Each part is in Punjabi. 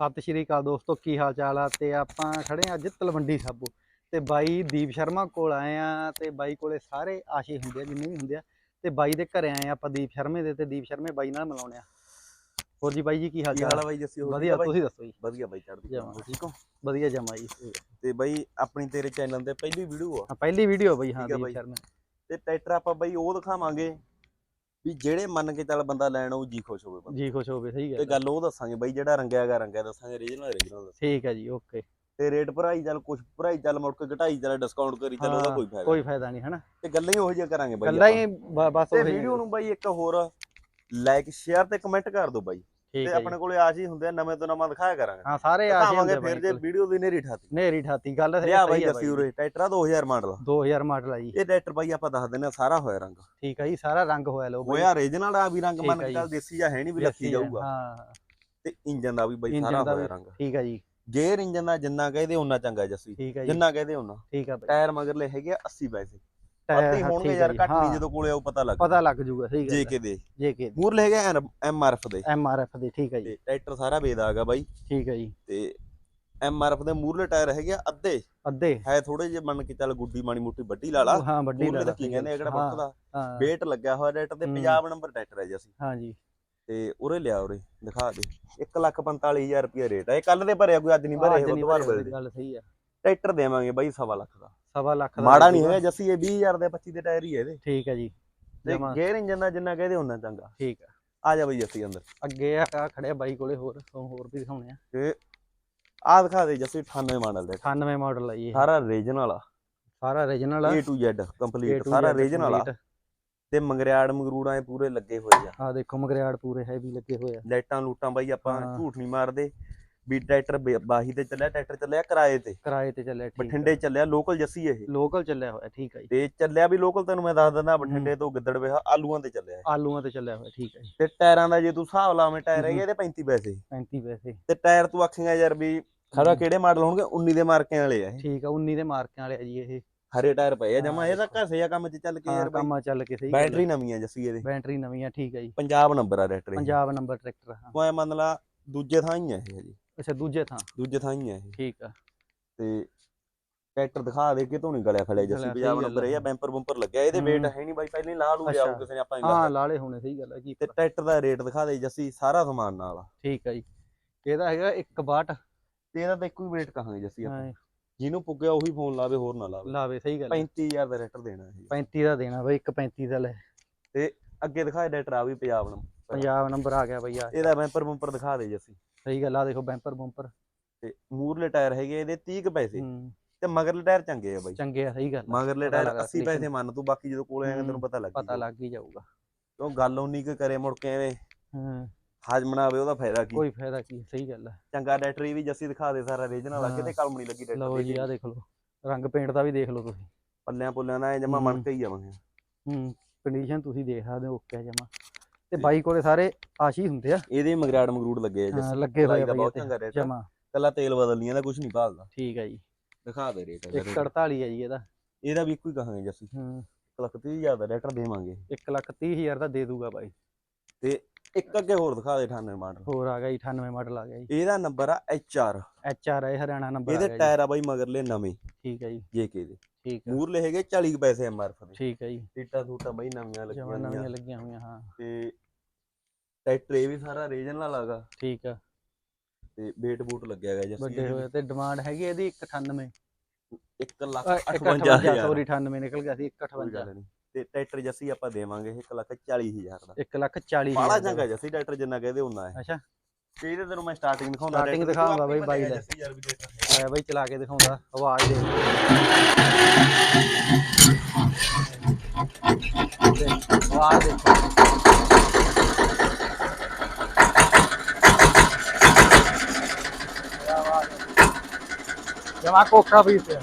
ਸਤਿ ਸ਼੍ਰੀ ਅਕਾਲ ਦੋਸਤੋ ਕੀ ਹਾਲ ਚਾਲ ਆ? ਤੇ ਆਪਾਂ ਖੜੇ ਆ ਅੱਜ ਤਲਵੰਡੀ ਸਾਬੋ। ਤੇ ਬਾਈ ਦੀਪ ਸ਼ਰਮਾ ਕੋਲ ਆਏ ਆ ਤੇ ਬਾਈ ਕੋਲੇ ਸਾਰੇ ਆਸ਼ੀ ਹੁੰਦੇ ਆ ਜਿੰਨੇ ਵੀ ਹੁੰਦੇ ਆ। ਤੇ ਬਾਈ ਦੇ ਘਰੇ ਆਏ ਆ ਆਪਾਂ ਦੀਪ ਸ਼ਰਮੇ ਦੇ ਤੇ ਦੀਪ ਸ਼ਰਮੇ ਬਾਈ ਨਾਲ ਮਿਲਾਉਣੇ ਆ। ਹੋਰ ਜੀ ਬਾਈ ਜੀ ਕੀ ਹਾਲ ਕੀ ਹਾਲ ਚਾਲ ਆ ਬਾਈ ਜੱਸੀ ਹੋਰ ਵਧੀਆ? ਤੁਸੀਂ ਦੱਸੋ ਜੀ? ਵਧੀਆ ਬਾਈ ਚੜ੍ਹਦੀ ਕਲਾ। ਠੀਕ ਹੋ? ਵਧੀਆ ਜਮਾ ਜੀ। ਤੇ ਬਾਈ ਆਪਣੀ ਤੇਰੇ ਚੈਨਲ ਤੇ ਪਹਿਲੀ ਵੀਡੀਓ ਆ। ਹਾਂ, ਪਹਿਲੀ ਵੀਡੀਓ ਬਾਈ ਹਾਂ ਠੀਕ ਆ ਦੀਪ ਬਾਈ। ਸ਼ਰਮੇ। ਤੇ ਟਰੈਕਟਰ ਆਪਾਂ ਬਾਈ ਉਹ ਦਿਖਾਵਾਂਗੇ। ਵੀ ਜਿਹੜੇ ਮੰਨ ਕੇ ਚੱਲ ਬੰਦਾ ਲੈਣ ਉਹ ਜੀ ਖੁਸ਼ ਹੋਵੇ ਬੰਦਾ ਜੀ ਖੁਸ਼ ਹੋਵੇ ਸਹੀ ਤੇ ਗੱਲ ਆ। ਗੱਲ ਉਹ ਦੱਸਾਂਗੇ ਬਾਈ ਜਿਹੜਾ ਰੰਗਿਆ ਹੈਗਾ ਰੰਗਿਆ ਦੱਸਾਂਗੇ ਰੀਜਨਲ ਰੀਜਨਲ ਠੀਕ ਹੈ ਜੀ ਓਕੇ। ਤੇ ਰੇਟ ਭਰਾਈ ਚੱਲ ਕੁਛ ਭਰਾਈ ਚੱਲ ਮੁੜ ਕੇ ਘਟਾਈ ਚੱਲ ਡਿਸਕਾਊਂਟ ਕਰੀ ਚੱਲ ਉਹਦਾ ਕੋਈ ਫਾਇਦਾ ਕੋਈ ਫਾਇਦਾ ਨਹੀਂ ਹਨਾ? ਤੇ ਗੱਲਾਂ ਹੀ ਉਹੋ ਜਿਹੀਆਂ ਕਰਾਂਗੇ ਬਾਈ ਗੱਲਾਂ। ਹੀ ਬਸ ਤੇ ਵੀਡੀਓ ਨੂੰ ਬਾਈ ਇੱਕ ਹੋਰ ਲਾਈਕ ਸ਼ੇਅਰ ਤੇ ਕਮੈਂਟ ਕਰ ਦਿਓ ਬਾਈ। ਤੇ ਹੈ ਆਪਣੇ ਕੋਲੇ ਆਜ ਹੀ ਹੁੰਦੇ ਆ ਨਵੇਂ ਤੋਂ ਨਵਾਂ ਦਿਖਾਇਆ ਕਰਾਂਗੇ। ਹਾਂ ਸਾਰੇ ਆਸ਼ੀ ਦਿਖਾਵਾਂਗੇ ਹੁੰਦੇ ਫਿਰ ਜੇ ਵੀਡੀਓ ਦੀ ਨੇਰੀ ਠਾਤੀ। ਨੇਰੀ ਠਾਤੀ ਗੱਲ ਸਹੀ ਲਿਆ ਬਾਈ ਆ ਜੱਸੀ ਉਰੇ ਟਰੈਕਟਰ ਆ 2000 ਮਾਡਲ 2000 ਮਾਡਲ ਆ ਜੀ। ਇਹ ਟਰੈਕਟਰ ਬਾਈ ਆਪਾਂ ਦੱਸ ਆ ਸਾਰਾ ਹੋਇਆ ਰੰਗ। ਠੀਕ ਹੈ ਜੀ ਸਾਰਾ ਰੰਗ ਹੋਇਆ ਲੋ ਹੋਇਆ ਰੀਜਨਲ ਆ ਵੀ ਰੰਗ ਮੰਨ ਆ ਕੇ। ਚੱਲ ਦੇਸੀ ਜਾਂ ਹੈ ਨਹੀਂ ਵੀ ਲੱਥੀ ਜਾਊਗਾ। ਹਾਂ। ਤੇ ਇੰਜਨ ਦਾ ਵੀ ਬਾਈ ਸਾਰਾ ਹੋਇਆ ਰੰਗ। ਠੀਕ ਹੈ ਜੀ। ਗੇਅਰ ਇੰਜਨ ਦਾ ਜਿੰਨਾ ਕਹਦੇ ਉਹਨਾਂ ਚੰਗਾ ਜੱਸੀ। ਹੈ ਜਿੰਨਾ ਕਹਦੇ ਉਹਨਾਂ ਠੀਕ ਹੈ ਬਾਈ। ਟਾਇਰ ਮਗਰਲੇ ਹੈਗੇ ਆ 80 ਪੈਸੇ। ਟਾਇਰ ਹੋਣਗੇ ਯਾਰ ਜੀ, ਘੱਟ ਨਹੀਂ ਜਦੋਂ ਕੋਲੇ ਆਉ ਪਤਾ ਲੱਗ ਪਤਾ ਲੱਗ ਜੂਗਾ ਸਹੀ ਗੱਲ ਜੇ ਦੇ। ਜੇ ਕੇ ਮੂਰਲੇ ਹੈਗੇ ਐਮ ਆਰ ਐਫ ਦੇ। ਐਮ ਆਰ ਐਫ ਦੇ ਠੀਕ ਹੈ ਜੀ। ਟਰੈਕਟਰ ਸਾਰਾ ਵੇਦਾ ਹੈਗਾ ਬਾਈ। ਠੀਕ ਹੈ ਜੀ। ਤੇ ਐਮ ਆਰ ਐਫ ਦੇ ਮੂਰਲੇ ਟਾਇਰ ਹੈਗੇ ਅੱਧੇ। ਅੱਧੇ। ਹੈ ਥੋੜੇ ਜਿਹੇ ਮੰਨ ਕੇ ਚੱਲ ਗੁੱਡੀ ਮਾੜੀ ਮੋਟੀ ਵੱਡੀ ਲਾ ਲਾ। ਹਾਂ ਵੱਡੀ ਲਾ ਦਾ ਕੀ ਕਹਿੰਦੇ ਆ ਕਿਹੜਾ ਹਾਂ ਵੇਟ ਲੱਗਿਆ ਹੋਇਆ ਟਰੈਕਟਰ ਤੇ। ਪੰਜਾਬ ਨੰਬਰ ਟਰੈਕਟਰ ਹੈ ਜੀ ਅਸੀਂ। ਹਾਂ ਜੀ। ਤੇ ਉਰੇ ਲਿਆ ਉਰੇ ਦਿਖਾ ਦੇ। 145000 ਰੁਪਏ ਰੇਟ ਹੈ ਇਹ ਕੱਲ ਦੇ ਭਰਿਆ ਕੋਈ ਅੱਜ ਨਹੀਂ ਭਰੇ ਅੱਜ ਨਹੀਂ ਬੁੱਧਵਾਰ ਭਰੇ, ਵੇਲੇ ਗੱਲ ਸਹੀ ਆ ਟਰੈਕਟਰ ਦੇਵਾਂਗੇ ਬਾਈ ਸਵਾ ਲੱਖ ਦਾ। ਸਵਾ ਲੱਖ ਦਾ ਮਾੜਾ ਨਹੀਂ। ਹੈਗਾ ਜੱਸੀ ਇਹ 20000 ਦੇ 25 ਦੇ ਟਾਇਰ ਹੀ ਹੈ ਇਹਦੇ। ਠੀਕ ਹੈ ਜੀ ਤੇ ਗੇਅਰ ਇੰਜਨ ਦਾ ਜਿੰਨਾ ਕਹਦੇ ਉਹਨਾਂ ਚੰਗਾ। ਠੀਕ ਆ। ਆ ਜਾ ਬਈ ਜੱਸੀ ਅੰਦਰ। ਅੱਗੇ ਆ ਖੜਿਆ ਬਾਈ ਕੋਲੇ ਹੋਰ ਹੋਰ ਵੀ ਦਿਖਾਉਣੇ ਆ। ਤੇ ਆ ਦਿਖਾ ਦੇ ਜੱਸੀ 98 ਮਾਡਲ ਦੇ। 98 ਮਾਡਲ ਆ ਜੀ ਇਹ। ਸਾਰਾ ਰੀਜਨਲ ਆ। ਸਾਰਾ origignal ਆ। A to Z ਕੰਪਲੀਟ ਸਾਰਾ ਰੀਜਨਲ ਆ। ਤੇ ਮੰਗਰਿਆੜ ਮੰਗਰੂੜਾਂ ਇਹ ਪੂਰੇ ਲੱਗੇ ਹੋਏ ਆ। ਆ ਦੇਖੋ ਮਗਰਿਆੜ ਪੂਰੇ ਹੈਵੀ ਲੱਗੇ ਹੋਏ ਆ। ਲਾਈਟਾਂ ਲੂਟਾਂ ਬਾਈ ਆਪਾਂ ਹਾਂ। ਝੂਠ ਨਹੀਂ ਮਾਰਦੇ। ਵੀ ਟਰੈਕਟਰ ਬੇ- ਬਾਹੀ ਤੇ ਚੱਲਿਆ ਟਰੈਕਟਰ ਚੱਲਿਆ ਕਿਰਾਏ ਤੇ। ਕਿਰਾਏ ਤੇ ਚੱਲਿਆ ਠੀਕ ਬਠਿੰਡੇ ਚੱਲਿਆ ਲੋਕਲ ਜੱਸੀ ਇਹ। ਲੋਕਲ ਚੱਲਿਆ ਹੋਇਆ ਠੀਕ ਹੈ ਜੀ। ਤੇ ਚੱਲਿਆ ਵੀ ਲੋਕਲ ਤੈਨੂੰ ਮੈਂ ਦੱਸ ਦਿੰਦਾ ਬਠਿੰਡੇ ਤੋਂ ਗਿੱਦੜ ਵੇਹਾ ਆਲੂਆਂ ਤੇ ਚੱਲਿਆ ਇਹ। ਆਲੂਆਂ ਤੇ ਚੱਲਿਆ ਹੋਇਆ ਠੀਕ ਹੈ ਜੀ। ਤੇ ਟਾਇਰਾਂ ਦਾ ਜੇ ਤੂੰ ਹਿਸਾਬ ਲਾਵੇਂ ਟਾਇਰ ਹੈਗੇ। ਇਹਦੇ 35 ਪੈਸੇ। 35 ਪੈਸੇ। ਤੇ ਟਾਇਰ ਤੂੰ ਆਖੇਗਾ ਯਾਰ ਵੀ ਖਰਾ। ਕਿਹੜੇ ਮਾਡਲ ਹੋਣਗੇ? 19 ਦੇ ਮਾਰਕਿਆਂ ਵਾਲੇ ਆ ਇਹ। ਠੀਕ ਆ 19 ਦੇ ਮਾਰਕਿਆਂ ਵਾਲੇ ਆ ਜੀ ਇਹ। ਹਰੇ ਟਾਇਰ ਪਏ ਆ ਜਮਾ ਹਾਂ, ਇਹ ਤਾਂ। ਘਸੇ ਆ ਕੰਮ 'ਚ ਚੱਲ ਕੇ ਹਾਂ ਯਾਰ ਬਾਈ। ਕੰਮਾਂ ਚੱਲ ਕੇ ਸਹੀ ਗੱਲ ਆ। ਬੈਟਰੀ ਨਵੀਂ ਆ ਜੱਸੀ ਇਹਦੇ। ਬੈਟਰੀ ਨਵੀਂ ਆ ਠੀਕ ਹੈ ਜੀ। ਪੰਜਾਬ ਨੰਬਰ ਆ ਟਰੈਕਟਰ ਪੰਜਾਬ ਨੰਬਰ ਟਰੈਕਟਰ ਹਾਂ। ਤੂੰ ਐ ਮੰਨ ਲਾ ਦੂਜੇ ਥਾਂ ਹੀ ਆ ਇਹ ਜੀ ਅੱਛਾ ਦੂਜੇ ਥਾਂ? ਦੂਜੇ ਥਾਂ ਹੀ ਆ ਇਹ। ਠੀਕ ਆ। ਤੇ ਟਰੈਕਟਰ ਦਿਖਾ ਦੇ ਕਿਤੋਂ ਨਹੀਂ ਗਲਿਆ ਖੜਿਆ ਜੱਸੀ ਗਲਿਆ, ਪੰਜਾਬ ਸਹੀ ਨੰਬਰ ਗੱਲ ਇਹ ਆ। ਬੈਂਪਰ ਬੰਪਰ ਲੱਗਿਆ ਇਹਦੇ ਵੇਟ ਹਮ। ਹੈ ਨਹੀਂ ਬਾਈ ਪਹਿਲਾਂ ਹੀ ਲਾ ਲੂ ਅੱਛਾ। ਕਿਸੇ ਨੇ ਆਪਾਂ ਹਾਂ ਇੰਨਾ ਲਾਲੇ ਹੋਣੇ ਸਹੀ ਗੱਲ ਹੈ ਕੀ ਤੇ। ਟਰੈਕਟਰ ਦਾ ਰੇਟ ਦਿਖਾ ਦੇ ਜੱਸੀ ਸਾਰਾ ਸਮਾਨ ਨਾਲ ਠੀਕ ਆ ਜੀ। ਇਹਦਾ ਹੈਗਾ 1 ਬਾਟ। ਤੇ ਇਹਦਾ ਤਾਂ ਇੱਕੋ ਹੀ ਵੇਟ ਕਹਾਂਗੇ ਜੱਸੀ ਆਪਾਂ। ਹਾਂ, ਜਿਹਨੂੰ ਪੁੱਗਿਆ ਉਹੀ ਫੋਨ ਲਾਵੇ ਹੋਰ ਨਾ ਲਾਵੇ। ਲਾਵੇ ਸਹੀ ਗੱਲ ਹੈ। 35000 ਦਾ ਰੇਟਰ ਦੇਣਾ ਇਹ। 35 ਦਾ ਦੇਣਾ ਬਈ 1 35 ਦਾ ਲੈ। ਅੱਗੇ ਦਿਖਾਏ ਡਾਇਰੈਕਟਰ ਆ ਵੀ ਪੰਜਾਬ ਨੂੰ ਪੰਜਾਬ ਨੰਬਰ ਆ ਗਿਆ ਬਈ ਆ। ਇਹਦਾ ਬੈਂਪਰ ਬੰਪਰ ਦਿਖਾ ਦੇ ਜੱਸੀ। ਸਹੀ ਗੱਲ ਆ ਦੇਖੋ ਬੈਂਪਰ ਬੰਪਰ ਤੇ ਮੂਰਲੇ ਟਾਇਰ ਹੈਗੇ ਇਹਦੇ 30 ਕੁ ਪੈਸੇ। ਹੂੰ। ਤੇ ਮਗਰਲੇ ਟਾਇਰ ਚੰਗੇ ਆ ਬਾਈ। ਚੰਗੇ ਆ ਸਹੀ ਗੱਲ ਮਗਰਲੇ ਟਾਇਰ ਲੱਗਾ 80 ਪੈਸੇ ਮੰਨ ਤੂੰ ਬਾਕੀ ਜਦੋਂ ਕੋਲੇ ਆਏਗਾ ਤੈਨੂੰ ਪਤਾ ਲੱਗ ਪਤਾ ਲੱਗ ਹੀ ਜਾਊਗਾ। ਕਿਉਂ ਗੱਲ ਉਨੀ ਕੁ ਕਰੇ ਮੁੜ ਕੇ ਐਵੇਂ? ਹਾਂ। ਹਾਜ਼ਮ ਨਾ ਉਹਦਾ ਫਾਇਦਾ ਕੀ? ਕੋਈ ਫਾਇਦਾ ਕੀ ਹੈ, ਸਹੀ ਗੱਲ ਆ। ਚੰਗਾ ਡੈਟਰੀ ਵੀ ਜੱਸੀ ਦਿਖਾ ਦੇ ਸਾਰਾ ਰੀਜਨਲ ਹਾਂ। ਕਿਤੇ ਕਲਮ ਨਹੀਂ ਲੱਗੀ ਲਓ ਜੀ ਆ ਡੈਟਰੀ ਦੇਖ ਲਓ। ਰੰਗ ਪੇਂਟ ਦਾ ਵੀ ਦੇਖ ਲਓ ਤੁਸੀਂ। ਪੱਲਿਆਂ ਪੁੱਲਿਆਂ ਦਾ ਜਮਾ ਹਮ। ਮਣ ਕੇ ਹੀ ਆਵਾਂਗੇ ਹੂੰ ਕੰਡੀਸ਼ਨ ਤੁਸੀਂ ਦੇਖ ਸਕਦੇ ਹੋ ਓਕੇ ਜਮਾ। ਤੇ ਬਾਈ ਕੋਲੇ ਸਾਰੇ ਆਸ਼ੀ ਹੁੰਦੇ ਆ। ਇਹਦੇ ਮਗਰਾੜ ਮਗਰੂੜ ਲੱਗੇ ਆ ਹਾਂ, ਜੱਸੀ। ਲੱਗੇ ਹੋਏ ਆ ਬਈ ਬਹੁਤ ਚੰਗਾ ਰੇਟ ਜਮਾ। ਕੱਲਾ ਤੇਲ ਬਦਲਣੀਆਂ ਦਾ ਕੁਝ ਨਹੀਂ ਭਾਲਦਾ। ਠੀਕ ਹੈ ਜੀ। ਦਿਖਾ ਦੇ ਰੇਟ 148 ਹੈ ਜੀ ਇਹਦਾ। ਇਹਦਾ ਵੀ ਇੱਕੋ ਹੀ ਕਹਾਂਗੇ ਜੱਸੀ। ਹੂੰ। 1 ਲੱਖ 30 ਹਜ਼ਾਰ ਦਾ ਰੇਟਰ ਦੇਵਾਂਗੇ। 1 ਲੱਖ 30 ਹਜ਼ਾਰ ਦਾ ਦੇ ਦੂਗਾ ਬਾਈ। ਤੇ ਇੱਕ ਅੱਗੇ ਹੋਰ ਦਿਖਾ ਦੇ 98 ਮਾਡਲ। ਹੋਰ ਆ ਗਿਆ ਜੀ 98 ਮਾਡਲ ਆ ਗਿਆ ਜੀ। ਇਹਦਾ ਨੰਬਰ ਆ HR ਐਚ ਆਰ ਆਈ ਹਰਿਆਣਾ ਨੰਬਰ ਆ ਇਹਦੇ ਗਿਆ ਟਾਇਰ ਆ ਬਾਈ ਮਗਰਲੇ ਨਵੇਂ। ਠੀਕ ਹੈ ਜੀ। JK ਦੇ। ਠੀਕ ਹੈ ਮੂਰਲੇ ਹੈਗੇ 40 ਕੁ ਪੈਸੇ MRF ਦੇ। ਠੀਕ ਹੈ ਜੀ। ਸੀਟਾਂ ਸੂਟਾਂ ਬਾਈ ਨਵੀਆਂ ਲੱਗੀਆਂ ਨਵੀਆਂ ਹੋਈਆਂ। ਲੱਗੀਆਂ ਹੋਈਆਂ ਹਾਂ। ਤੇ ਟਰੈਕਟਰ ਇਹ ਵੀ ਸਾਰਾ ਰੀਜਨਲ ਹੈਗਾ ਠੀਕ ਆ। ਤੇ ਵੇਟ ਬੂਟ ਲੱਗਿਆ ਹੈਗਾ ਜੱਸੀ ਵੱਡੇ ਹੋਏ ਤੇ ਡਿਮਾਂਡ ਹੈਗੀ ਇਹਦੀ 198 1 ਲੱਖ 58 58000 ਸੌਰੀ 98 ਨਿਕਲ ਗਿਆ ਸੀ ਕੋਈ 158 ਗੱਲ ਨਹੀਂ। ਤੇ ਟਰੈਕਟਰ ਜੱਸੀ ਆਪਾਂ ਦੇਵਾਂਗੇ 1 ਲੱਖ 40 ਹਜ਼ਾਰ ਦਾ। 1 ਲੱਖ 40 ਬਾਲਾ। ਚੰਗਾ ਜੱਸੀ ਟਰੈਕਟਰ ਜਿੰਨਾ ਕਹਦੇ ਉਹਨਾਂ ਹੈ। ਅੱਛਾ। ਇਹਦੇ ਤੈਨੂੰ ਮੈਂ ਸਟਾਰਟਿੰਗ ਦਿਖਾਉਂਦਾ ਤੂੰ ਦਿਖਾਉਂਦਾ ਬਾਈ ਬਾਈ ਹੈ। ਲੈ ਬਾਈ ਚਲਾ ਕੇ ਦਿਖਾਉਂਦਾ ਆਵਾਜ਼ ਦੇ। ਦੇ। ਆਵਾਜ਼ ਦੇਖੋ ਜਮਾ ਕੋਕਾ ਵੀ ਤੇ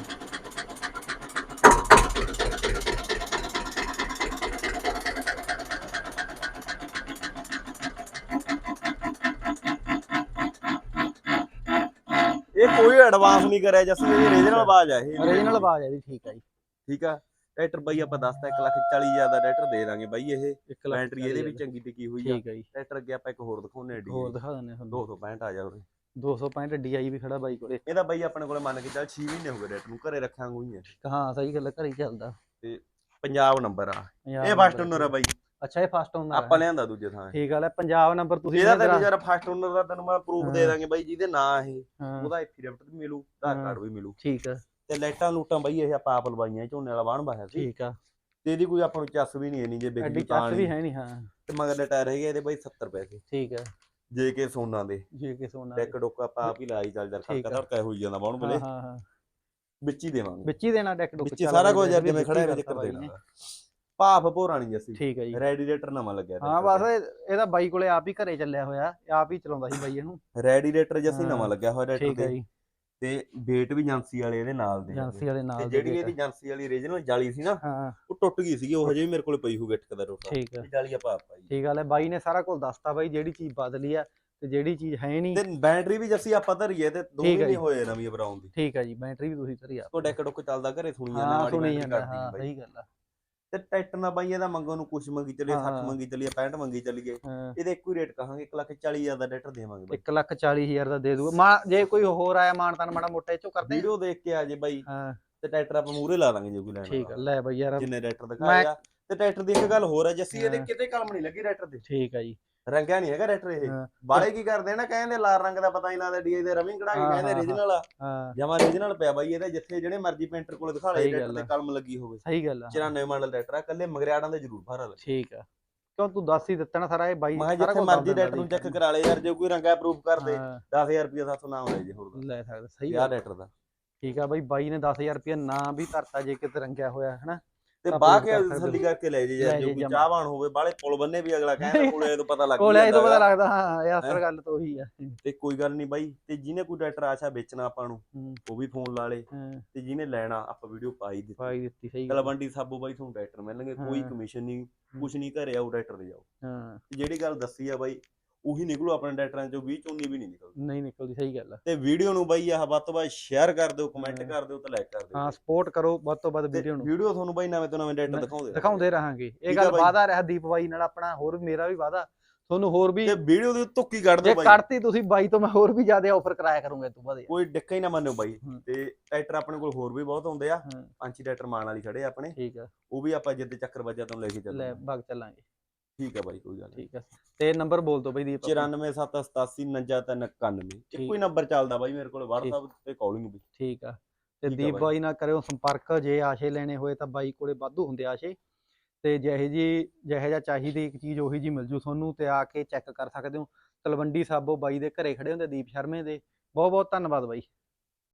ਇਹ ਕੋਈ ਐਡਵਾਂਸ ਨਹੀਂ ਕਰਿਆ ਜੱਸੀ ਇਹ ਰੀਜਨਲ ਆਵਾਜ਼ ਆ ਇਹ। ਓਰੀਜਨਲ ਆਵਾਜ਼ ਹੈ ਇਹਦੀ ਠੀਕ ਹੈ ਜੀ। ਠੀਕ ਆ? ਟਰੈਕਟਰ ਬਾਈ ਆਪਾਂ ਦੱਸਤਾ 1 ਲੱਖ 40 ਹਜ਼ਾਰ ਦਾ ਟਰੈਕਟਰ ਦੇ ਦਾਂਗੇ ਬਾਈ ਇਹ। 1 ਲੱਖ ਬੈਟਰੀ ਇਹਦੇ ਵੀ 40 ਚੰਗੀ ਟਿਕੀ ਹੋਈ ਆ। ਠੀਕ ਹੈ ਜੀ। ਟਰੈਕਟਰ ਅੱਗੇ ਆਪਾਂ ਇੱਕ ਹੋਰ ਦਿਖਾਉਨੇ ਡੀ ਹੋਰ ਦਿਖਾ ਦਿੰਦੇ ਤੁਹਾਨੂੰ। 265 ਆ ਜਾ ਉਰੇ। 265 DI ਵੀ ਖੜਾ ਬਾਈ ਕੋਲੇ। ਇਹਦਾ ਬਾਈ ਆਪਣੇ ਕੋਲੇ ਮੰਨ ਕੇ ਚੱਲ 6 ਮਹੀਨੇ ਹੋ ਗਏ ਰੇਟ ਨੂੰ ਘਰੇ ਰੱਖਾਂ ਹੀ ਹੈ ਹਾਂ ਸਹੀ ਗੱਲ ਹੈ, ਘਰੇ ਹੀ ਚੱਲਦਾ। ਪੰਜਾਬ ਨੰਬਰ ਆ। ਇਹ ਫਸਟ ਓਨਰ ਆ ਬਾਈ। ਅੱਛਾ ਇਹ ਫਸਟ ਓਨਰ ਆਪਾਂ ਲਿਆਂਦਾ ਦੂਜੇ ਥਾਂ। ਠੀਕ ਗੱਲ ਹੈ ਪੰਜਾਬ ਨੰਬਰ ਤੁਸੀਂ ਇਹਦਾ ਜਿਹੜਾ- ਤੈਨੂੰ ਯਾਰ ਫਸਟ ਓਨਰ ਦਾ ਤੈਨੂੰ ਮੈਂ ਪ੍ਰੂਫ ਦੇ ਹਾਂ। ਦਾਂਗੇ ਬਾਈ ਜਿਹਦੇ ਨਾਂ ਇਹ ਹਾਂ, ਉਹਦਾ ਐਫੀਡੇਵਿਟ ਵੀ ਮਿਲੂ ਆਧਾਰ ਹਾਂ। ਕਾਰਡ ਵੀ ਮਿਲੂ। ਠੀਕ ਆ। ਤੇ ਲਾਈਟਾਂ ਲੂਟਾਂ ਬਾਈ ਇਹ ਆਪਾਂ ਆਪ ਲਵਾਈਆਂ ਝੋਨੇ ਵਾਲਾ ਬਾਣ ਬਾਹਿਆ ਸੀ। ਠੀਕ ਆ। ਤੇ ਇਹਦੀ ਕੋਈ ਆਪਾਂ ਨੂੰ ਚੱਸ ਵੀ ਨਹੀਂ ਐਨੀ ਜੇ ਵਿਕਦੀ ਤਾਂ ਵੀ ਨਹੀਂ। ਹੈ ਨਹੀਂ ਹਾਂ। ਤੇ ਮਗਰ ਦੇ ਟਾਇਰ ਹੈਗੇ ਇਹਦੇ ਬਾਈ 70 ਪੈਸੇ। ਠੀਕ ਆ। ਜੇ ਕੇ ਸੋਨਾ ਦੇ। ਜੇ ਕਿ ਸੋਨਾ ਡੈਕ ਡੁੱਕ ਆਪਾਂ ਆਪ ਹੀ ਲਾਈ ਚੱਲ ਜਰ ਖੜਕਾ। ਧੜਕਾ ਹੋਈ ਜਾਂਦਾ ਬਾਣ ਹਾਂ ਬਲੇ ਹਾਂ ਹਾਂ। ਵਿੱਚ ਹੀ ਦੇਵਾਂਗੇ। ਵਿੱਚ ਹੀ ਦੇਣਾ ਡੈਕ ਡੁੱਕ। ਵਿੱਚ ਹੀ ਸਾਰਾ ਕੁਝ ਵੀ ਜਿਵੇਂ ਵਿੱਚ ਹੀ ਖੜਾ ਚੱਕਰ ਬਾਈ ਦੇਣਾ ਭਾਫ ਭੋਰਾਣੀ ਜੱਸੀ। ਠੀਕ ਆ ਜੀ। ਰੈਡੀਏਟਰ ਨਵਾਂ ਲੱਗਿਆ ਹਾਂ ਬਸ ਇਹ- ਇਹਦਾ ਬਾਈ ਕੋਲੇ ਆਪ ਹੀ ਘਰੇ ਚੱਲਿਆ ਹੋਇਆ ਆਪ ਹੀ ਚਲਾਉਂਦਾ ਸੀ ਬਾਈ ਇਹਨੂੰ। ਰੈਡੀਏਟਰ ਜੱਸੀ ਹਾਂ, ਨਵਾਂ ਲੱਗਿਆ ਹੋਇਆ ਰੈਡੀਏਟਰ ਠੀਕ ਤੇ। ਜੀ। ਤੇ ਵੇਟ ਵੀ ਏਜੰਸੀ ਵਾਲੇ ਇਹਦੇ ਨਾਲ ਦੇ ਏਜੰਸੀ ਵਾਲੇ ਨਾਲ ਜਿਹੜੀ। ਇਹਦੀ ਏਜੰਸੀ ਵਾਲੀ ਰੀਜਨਲ ਜਾਲੀ ਸੀ ਨਾ ਹਾਂ। ਉਹ ਟੁੱਟ ਗਈ ਸੀਗੀ ਉਹ ਹਜੇ ਵੀ ਮੇਰੇ ਕੋਲੇ ਪਈ ਹੋਊ ਗਿੱਟਕ ਦਾ ਟੋਟਾ ਠੀਕ ਆ ਜਾਲੀ ਆਪਾਂ ਆਪ ਪਾਈ। ਠੀਕ ਹੈ ਬਾਈ ਨੇ ਸਾਰਾ ਕੁਝ ਦੱਸਤਾ ਬਾਈ ਜਿਹੜੀ ਚੀਜ਼ ਬਦਲੀ ਆ ਤੇ ਜਿਹੜੀ ਚੀਜ਼ ਹੈ ਨਹੀਂ। ਤੇ ਬੈਟਰੀ ਵੀ ਜੱਸੀ ਆਪਾਂ ਧਰੀਏ ਤੇ ਦੋ ਮਹੀਨੇ ਜੀ। ਹੋਏ ਨਵੀਂ ਬਰਾਉਨ ਦੀ। ਠੀਕ ਆ ਜੀ ਬੈਟਰੀ ਵੀ ਤੁਸੀਂ ਧਰੀ ਆ। ਉਹ ਡੈਕ ਡੁੱਕ ਚੱਲਦਾ ਘਰੇ ਸੁਣੀ ਜਾਂਦੇ ਹਾਂ ਮਾੜੀ ਜਾਂਦਾ ਕਰਦੀ ਹਾਂ। ਸਹੀ ਗੱਲ ਆ। ਤੇ ਟਰੈਕਟਰ ਨਾਲ ਬਾਈ ਇਹਦਾ ਮੰਗੋ ਨੂੰ ਕੁਛ ਮੰਗੀ ਚੱਲੀਏ 60 ਹਾਂ। ਮੰਗੀ ਚੱਲੀਏ 65 ਮੰਗੀ ਚੱਲੀਏ ਹਾਂ। ਇਹਦੇ ਇੱਕੋ ਹੀ ਰੇਟ ਕਹਾਂਗੇ 1 ਲੱਖ 40 ਹਜ਼ਾਰ ਦਾ ਟਰੈਕਟਰ ਦੇਵਾਂਗੇ ਬਾਈ। 1 ਲੱਖ 40 ਹਜ਼ਾਰ ਦਾ ਦੇ ਦੂਗਾ। ਮਾ ਜੇ ਕੋਈ ਹੋਰ ਆਇਆ ਮਾਨਤਾਨ ਮਾੜਾ ਮੋਟਾ ਇਹ ਚੋਂ ਕਰਦੇ? ਵੀਡੀਓ ਦੇਖ ਕੇ ਆ ਜੇ ਬਾਈ ਹਾਂ। ਤੇ ਟਰੈਕਟਰ ਆਪਾਂ ਮੂਰੇ ਲਾ ਦਾਂਗੇ ਜੇ ਕੋਈ ਲੈਣਾ ਠੀਕ ਆ ਲੈ ਬਾਈ ਯਾਰ। ਜਿੰਨੇ ਟਰੈਕਟਰ ਦਿਖਾਏ ਆ। ਤੇ ਟਰੈਕਟਰ ਦੀ ਇੱਕ ਗੱਲ ਹੋਰ ਹੈ ਜੱਸੀ ਇਹਦੇ ਹਾਂ। ਕਿਤੇ ਕਲਮ ਨਹੀਂ ਲੱਗੀ ਟਰੈਕਟਰ ਤੇ ਠੀਕ ਆ ਜੀ। ਰੰਗਿਆ ਨਹੀਂ ਹੈਗਾ ਟਰੈਕਟਰ ਇਹ। ਹਾਂ। ਬਾਲੇ ਕੀ ਕਰਦੇ ਨਾ ਕਹਿੰਦੇ ਲਾਲ ਰੰਗ ਦਾ ਪਤਾ ਨਹੀਂ ਲੱਗਦਾ ਡੀਏ ਦੇ ਰਵਿੰਗ ਕਢਾ ਕੇ ਹਾਂ, ਕਹਿੰਦੇ ਹਾਂ, origignal ਆ। ਹਾਂ ਜਮਾ origignal ਪਿਆ ਬਾਈ ਇਹਦੇ ਜਿੱਥੇ ਜਿਹੜੇ ਮਰਜ਼ੀ ਪੇਂਟਰ ਕੋਲੇ ਦਿਖਾ ਲੈ ਟਰੈਕਟਰ ਤੇ ਆ। ਕਲਮ ਲੱਗੀ ਹੋਵੇ। ਸਹੀ ਗੱਲ ਆ 94 ਮਾਡਲ ਟਰੈਕਟਰ ਆ ਕੱਲੇ ਮਗਰਿਆੜਾਂ ਦੇ ਜ਼ਰੂਰ ਫਾਰਾ ਲੱਗੇ ਠੀਕ ਆ। ਕਿਉਂ ਤੂੰ ਦੱਸ ਹੀ ਦਿੱਤਾ ਨਾ ਸਾਰਾ ਇਹ ਬਾਈ ਸਾਰਾ ਕੁਝ ਮਰਜ਼ੀ ਟਰੈਕਟਰ ਨੂੰ। ਚੈੱਕ ਕਰਾ ਲੈ ਯਾਰ ਜੇ ਕੋਈ ਰੰਗਾ ਪ੍ਰੂਫ ਕਰ ਦੇ ਹਾਂ, 10000 ਰੁਪਏ ਸਾਥੋਂ ਨਾਮ ਲੈ ਜੇ ਹੋਰ ਦਾ ਲੈ ਸਕਦਾ ਸਹੀ ਗੱਲ ਟਰੈਕਟਰ ਦਾ। ਠੀਕ ਆ ਬਾਈ ਬਾਈ ਨੇ 10000 ਰੁਪਏ ਨਾ ਵੀ ਧਰਤਾ ਜੇ ਕਿਤੇ ਰੰਗਿਆ ਹੋਇਆ ਹਨਾ? ਤੇ ਬਾਹ ਕੇ ਤਸੱਲੀ ਕਰਕੇ ਲੈ ਜੇ ਜੇ ਜੇ ਕੋਈ। ਚਾਹਵਾਨ ਹੋਵੇ ਬਾਲੇ ਪੁਲ ਬੰਨੇ ਵੀ ਅਗਲਾ ਕਹਿੰਦਾ ਕੋਲੇ ਤੋਂ ਪਤਾ ਲੱਗ ਕੋਲੇ ਇਹ ਤੋਂ ਪਤਾ। ਲੱਗਦਾ ਹਾਂ ਇਹ ਅਸਲ ਗੱਲ ਤਾਂ ਉਹੀ ਆ। ਤੇ ਕੋਈ ਗੱਲ ਨਹੀਂ ਬਾਈ ਤੇ ਜਿਹਨੇ ਕੋਈ ਟਰੈਕਟਰ ਆਸ਼ਾ ਵੇਚਣਾ ਆਪਾਂ ਨੂੰ ਉਹ ਵੀ ਫੋਨ ਲਾ ਲੇ ਤੇ ਜਿਹਨੇ ਲੈਣਾ ਆਪਾਂ ਵੀਡੀਓ ਪਾਈ ਦਿੱਤੀ। ਪਾਈ ਦਿੱਤੀ ਸਹੀ ਗੱਲ ਤਲਵੰਡੀ ਸਾਬੋ ਬਾਈ ਤੁਹਾਨੂੰ ਟਰੈਕਟਰ ਮਿਲਣਗੇ ਕੋਈ। ਕਮਿਸ਼ਨ ਨਹੀਂ ਕੁਛ ਨਹੀਂ ਘਰੇ ਆਓ ਟਰੈਕਟਰ ਦੇ ਜਾਓ ਹਾਂ। ਜਿਹੜੀ ਗੱਲ ਦੱਸੀ ਆ ਬਾਈ ਉਹੀ ਨਿਕਲੂ ਆਪਣੇ ਟਰੈਕਟਰਾਂ ਚੋਂ 20 ਚੋਂ 19 ਵੀ ਨਹੀਂ ਨਿਕਲਦੀ। ਨਹੀਂ ਨਿਕਲਦੀ ਸਹੀ ਗੱਲ ਆ। ਤੇ ਵੀਡੀਓ ਨੂੰ ਬਾਈ ਆਹ ਵੱਧ ਤੋਂ ਵੱਧ ਸ਼ੇਅਰ ਕਰ ਦਿਓ ਕਮੈਂਟ। ਕਰ ਦਿਓ ਤੇ ਲਾਈਕ ਕਰ ਦਿਓ। ਹਾਂ ਸਪੋਰਟ ਕਰੋ ਵੱਧ ਤੋਂ ਵੱਧ ਵੀਡੀਓ ਨੂੰ। ਵੀਡੀਓ ਤੁਹਾਨੂੰ ਬਾਈ ਨਵੇਂ ਤੋਂ ਨਵੇਂ ਟਰੈਕਟਰ ਨ- ਦਿਖਾਉਂਦੇ ਦਿਖਾਉਂਦੇ ਰਹਾਂਗੇ। ਇਹ ਗੱਲ। ਵਾਦਾ ਰਿਹਾ ਦੀਪ ਬਾਈ ਨਾਲ ਆਪਣਾ ਹੋਰ ਮੇਰਾ ਵੀ ਵਾਦਾ। ਤੁਹਾਨੂੰ ਹੋਰ ਵੀ ਤੇ ਵੀਡੀਓ ਦੀ ਤੁੱਕੀ ਕੱਢ ਦਿਓ ਬਾਈ? ਕੱਢਤੀ ਤੁਸੀਂ ਬਾਈ ਤੋਂ ਮੈਂ ਹੋਰ ਵੀ ਜ਼ਿਆਦਾ ਆਫਰ ਕਰਾਇਆ ਕਰੂੰਗਾ ਤੋਂ ਬਾਅਦ। ਕੋਈ ਡਿੱਕਾ ਹੀ ਨਾ ਮੰਨਿਓ ਬਾਈ। ਤੇ ਟਰੈਕਟਰ ਆਪਣੇ ਕੋਲ ਹੋਰ ਵੀ ਬਹੁਤ ਆਉਂਦੇ ਆ। ਹਾਂ। ਪੰਜ ਟਰੈਕਟਰ ਮਾਨ ਵਾਲੀ ਖੜੇ ਆਪਣੇ। ਠੀਕ ਆ। ਉਹ ਵੀ ਆਪਾਂ ਜਿੱਦ ਚੱਕਰ ਵੱਜਾ ਤੋਂ ਲੈ ਕੇ ਲੈ ਚੱਲਾਂਗੇ। ਭਗ ਚੱਲਾਂਗੇ। ਠੀਕ ਆ ਬਾਈ ਕੋਈ ਗੱਲ ਨਹੀਂ। ਠੀਕ ਆ ਤੇ ਨੰਬਰ ਬੋਲ ਦਿਓ ਬਾਈ ਦੀਪ ਆਪਣਾ। 9478899391 ਇੱਕੋ ਹੀ ਨੰਬਰ ਚੱਲਦਾ ਬਾਈ ਮੇਰੇ ਕੋਲ WhatsApp ਤੇ ਕਾਲਿੰਗ ਵੀ ਠੀਕ ਆ। ਤੇ ਦੀਪ ਬਾਈ। ਨਾਲ ਕਰਿਓ ਸੰਪਰਕ ਜੇ ਆਸ਼ੇ ਲੈਣੇ ਹੋਏ ਤਾਂ ਬਾਈ ਕੋਲੇ ਵਾਧੂ ਹੁੰਦੇ ਆਸ਼ੇ। ਤੇ ਜਿਹੇ ਜੀ ਜਿਹੇ ਜਿਹਾ ਚਾਹੀਦੀ ਇੱਕ ਚੀਜ਼ ਉਹੀ ਜੀ ਮਿਲ ਜੂ ਤੁਹਾਨੂੰ ਤੇ ਆ ਕੇ ਚੈੱਕ ਕਰ ਸਕਦੇ ਹੋ। ਤਲਵੰਡੀ ਸਾਬੋ ਬਾਈ ਦੇ ਘਰੇ ਖੜੇ ਹੁੰਦੇ ਦੀਪ ਸ਼ਰਮੇ ਦੇ। ਬਹੁਤ ਬਹੁਤ ਧੰਨਵਾਦ ਬਾਈ।